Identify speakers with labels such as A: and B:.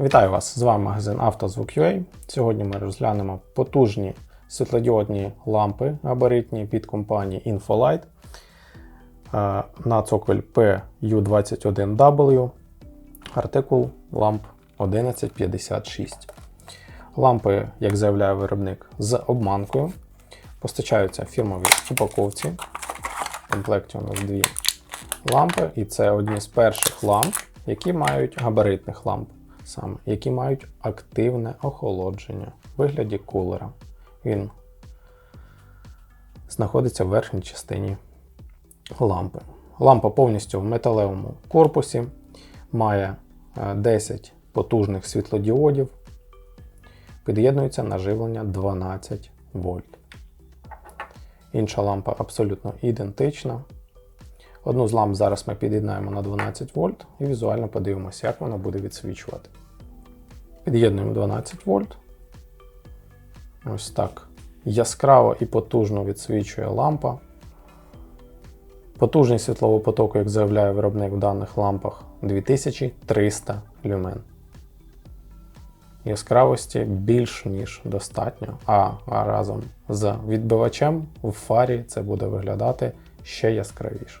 A: Вітаю вас! З вами магазин «Автозвук.UA». Сьогодні ми розглянемо потужні світлодіодні лампи габаритні від компанії Infolight е, на цоколь PU21W, артикул ламп 1156. Лампи, як заявляє виробник, з обманкою. Постачаються в фірмовій упаковці. В комплекті у нас дві лампи, і це одні з перших ламп, які мають габаритних ламп, саме, які мають активне охолодження в вигляді кулера. Він знаходиться в верхній частині лампи. Лампа повністю в металевому корпусі, має е, 10 потужних світлодіодів, під'єднується на живлення 12 вольт. Інша лампа абсолютно ідентична. Одну з ламп зараз ми під'єднаємо на 12 вольт і візуально подивимося, як вона буде відсвічувати. Під'єднуємо 12 вольт. Ось так. Яскраво і потужно відсвічує лампа. Потужність світлового потоку, як заявляє виробник в даних лампах, 2300 люмен. Яскравості більш ніж достатньо, а, а разом з відбивачем в фарі це буде виглядати ще яскравіше.